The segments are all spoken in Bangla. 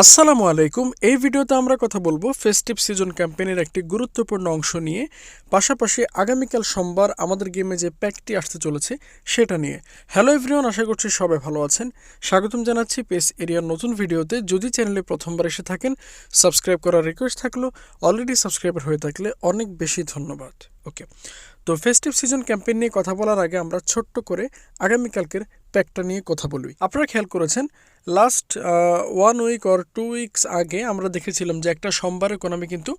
আসসালামু আলাইকুম। এই ভিডিওতে আমরা কথা বলব ফেস্টিভ সিজন ক্যাম্পেইনের একটি গুরুত্বপূর্ণ অংশ নিয়ে। পাশাপাশি আগামীকাল সোমবার আমাদের গেমে যে প্যাকটি আসতে চলেছে সেটা নিয়ে। হ্যালো এভরিওয়ান আশা করছি সবাই ভালো আছেন। স্বাগতম জানাচ্ছি পেস এরিয়ার নতুন ভিডিওতে। যদি চ্যানেলে প্রথমবার এসে থাকেন সাবস্ক্রাইব করার রিকোয়েস্ট থাকল অলরেডি সাবস্ক্রাইবার হয়ে থাকলে অনেক বেশি ধন্যবাদ। ওকে তো ফেস্টিভ সিজন ক্যাম্পেইন নিয়ে কথা বলার আগে আমরা ছোট্ট করে আগামীকালকের প্যাকটা নিয়ে কথা বলি আপনারা খেয়াল করেছেন last one week or two weeks আগে আমরা দেখেছিলাম যে একটা সোমবারে কোনামি কিন্তু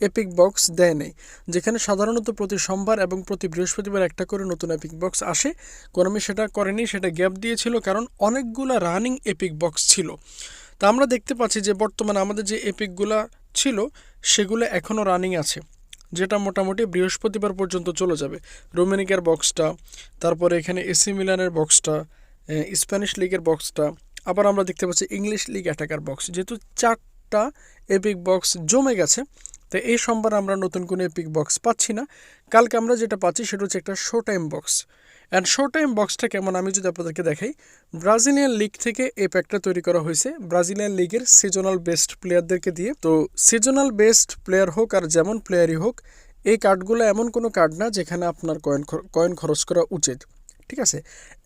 এপিক বক্স দেয় নেই। যেখানে সাধারণত প্রতি সোমবার এবং প্রতি বৃহস্পতিবার একটা করে নতুন এপিক বক্স আসে। কোনামি সেটা করেনি, সেটা গ্যাপ দিয়েছিল কারণ অনেকগুলো রানিং এপিক বক্স ছিল। তা আমরা দেখতে পাচ্ছি যে বর্তমানে আমাদের যে এপিকগুলা ছিল, সেগুলো এখনও রানিং আছে। যেটা মোটামুটি বৃহস্পতিবার পর্যন্ত চলে যাবে। রোমেনিকার বক্সটা তারপরে এখানে এসি মিলানের বক্সটা স্প্যানিশ লিগের বক্সটা আবার আমরা দেখতে পাচ্ছি ইংলিশ লিগ অ্যাটাকার বক্স যেহেতু চারটা এপিক বক্স জমে গেছে, তো এই সোমবার আমরা নতুন কোনো এপিক বক্স পাচ্ছি না। কালকে আমরা যেটা পাচ্ছি সেটা হচ্ছে একটা show time box and show time বক্সটা কেমন আমি যদি আপনাদেরকে দেখাই ব্রাজিলিয়ান লিগ থেকে এই প্যাকটা তৈরি করা হয়েছে ব্রাজিলিয়ান লিগের সিজনাল বেস্ট প্লেয়ারদেরকে দিয়ে। তো সিজনাল বেস্ট প্লেয়ার হোক আর যেমন প্লেয়ারই হোক, এই কার্ডগুলো এমন কোনো কার্ড না যেখানে আপনার কয়েন কয়েন খরচ করা উচিত। ঠিক আছে?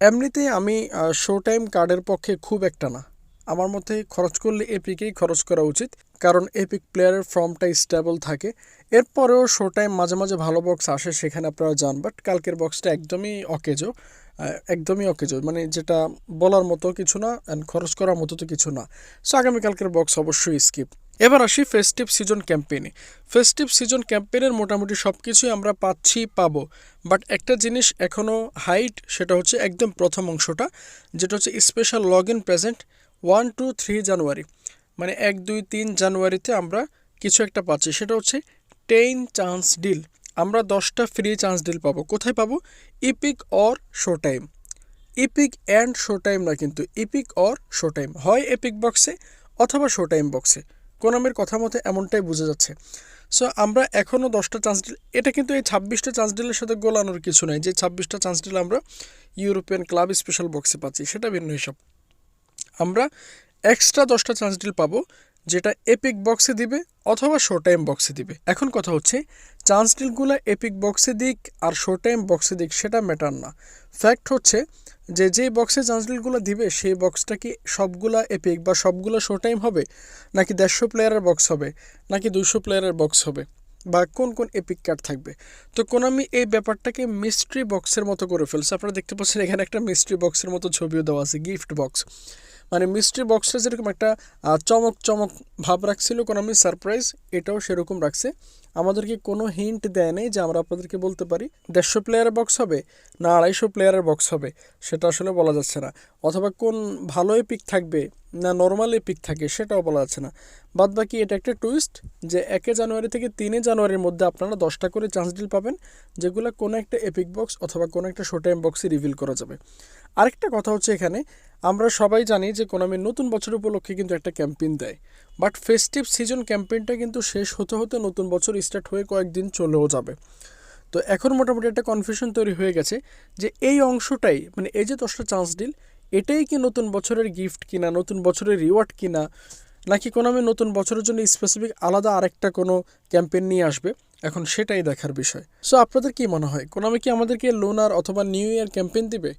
এমনিতেই আমি শো টাইম কার্ডের পক্ষে খুব একটা না। আমার মতে খরচ করলে এপিকেই খরচ করা উচিত, কারণ এপিক প্লেয়ারের ফর্মটা স্টেবল থাকে। এরপরেও শো টাইম মাঝে মাঝে ভালো বক্স আসে, সেখানে আপনারা যান বাট কালকের বক্সটা একদমই অকেজো একদমই অকেজো। মানে যেটা বলার মতো কিছু না অ্যান্ড খরচ করার মতো তো কিছু না। সো আগামীকালকের বক্স অবশ্যই স্কিপ এবার আসি ফেস্টিভ সিজন ক্যাম্পেইনে ফেস্টিভ সিজন ক্যাম্পেইনের মোটামুটি সব কিছুই আমরা পাচ্ছি, পাবো। বাট একটা জিনিস এখনও হাইট সেটা হচ্ছে একদম প্রথম অংশটা, যেটা হচ্ছে special log in present one two three January মানে এক, দুই, তিন জানুয়ারিতে আমরা কিছু একটা পাচ্ছি, সেটা হচ্ছে টেন চান্স ডিল আমরা দশটা ফ্রি চান্স ডিল পাবো। কোথায় পাবো? Epic or show time epic and show time না কিন্তু ইপিক অর শো টাইম হয় এপিক বক্সে অথবা শো টাইম বক্সে কোনামের কথা মতে এমনটাই বোঝা যাচ্ছে। সো আমরা এখনও দশটা চান্স ডিল এটা কিন্তু এই ছাব্বিশটা চান্স ডিলের সাথে গোলানোর কিছু নাই। যে ছাব্বিশটা চান্স ডিল আমরা ইউরোপিয়ান ক্লাব স্পেশাল বক্সে পাচ্ছি, সেটা ভিন্ন হিসাব। আমরা এক্সট্রা দশটা চান্স ডিল পাবো, যেটা এপিক বক্সে দিবে অথবা শো টাইম বক্সে দিবে। এখন কথা হচ্ছে চান্স ডিলগুলো এপিক বক্সে দিক আর শো টাইম বক্সে দিক, সেটা ম্যাটার না। ফ্যাক্ট হচ্ছে যে যেই বক্সে চান্স ডিলগুলো দিবে, সেই বক্সটা কি সবগুলা এপিক বা সবগুলো শো টাইম হবে? নাকি দেড়শো প্লেয়ারের বক্স হবে? নাকি দুশো প্লেয়ারের বক্স হবে? বা কোন কোন এপিক কার্ড থাকবে? তো কোনামি এই ব্যাপারটাকে মিস্ট্রি বক্সের মতো করে ফেলছে। আপনারা দেখতে পাচ্ছেন এখানে একটা মিস্ট্রি বক্সের মতো ছবিও দেওয়া আছে গিফট বক্স মানে মিস্ট্রি বক্সটা যেরকম একটা চমক চমক ভাব রাখছিল, কোনো কোনামি সারপ্রাইজ এটাও সেরকম রাখছে। আমাদেরকে কোনো হিন্ট দেয় নেই যে আমরা আপনাদেরকে বলতে পারি, দেড়শো প্লেয়ারের বক্স হবে না আড়াইশো প্লেয়ারের বক্স হবে, সেটা আসলে বলা যাচ্ছে না। অথবা কোন ভালো পিক থাকবে না নর্মাল পিক থাকে, সেটাও বলা যাচ্ছে না। বাদ বাকি এটা একটা টুইস্ট যে একে জানুয়ারি থেকে তিনে জানুয়ারির মধ্যে আপনারা দশটা করে চান্স ডিল পাবেন, যেগুলো কোনো একটা এপিক বক্স অথবা কোনো একটা শো টাইম বক্সে রিভিল করা যাবে। আরেকটা কথা হচ্ছে এখানে আমরা সবাই জানি যে কোনামি নতুন বছর উপলক্ষে কিন্তু একটা ক্যাম্পেইন দেয়। বাট ফেস্টিভ সিজন ক্যাম্পেইনটা কিন্তু শেষ হতে হতে নতুন বছর স্টার্ট হয়ে কয়েকদিন চলেও যাবে। তো এখন মোটামুটি একটা কনফিউশন তৈরি হয়ে গেছে যে এই অংশটাই মানে এই যে দশটা চান্স ডিল এটাই কি নতুন বছরের গিফট কিনা, নতুন বছরের রিওয়ার্ড কিনা, নাকি কোনো আমি নতুন বছরের জন্য স্পেসিফিক আলাদা আরেকটা কোনো ক্যাম্পেইন নিয়ে আসবে? এখন সেটাই দেখার বিষয়। সো আপনাদের কি মনে হয় কোনো আমি কি আমাদেরকে লোনার অথবা নিউ ইয়ার ক্যাম্পেইন দিবে?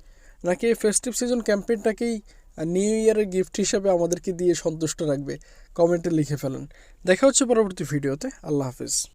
নাকি এই ফেস্টিভ সিজন ক্যাম্পেইনটাকেই নিউ ইয়ারের গিফট হিসাবে আমাদেরকে দিয়ে সন্তুষ্ট রাখবে? কমেন্টে লিখে ফেলেন। দেখা হচ্ছে পরবর্তী ভিডিওতে আল্লাহ হাফিজ।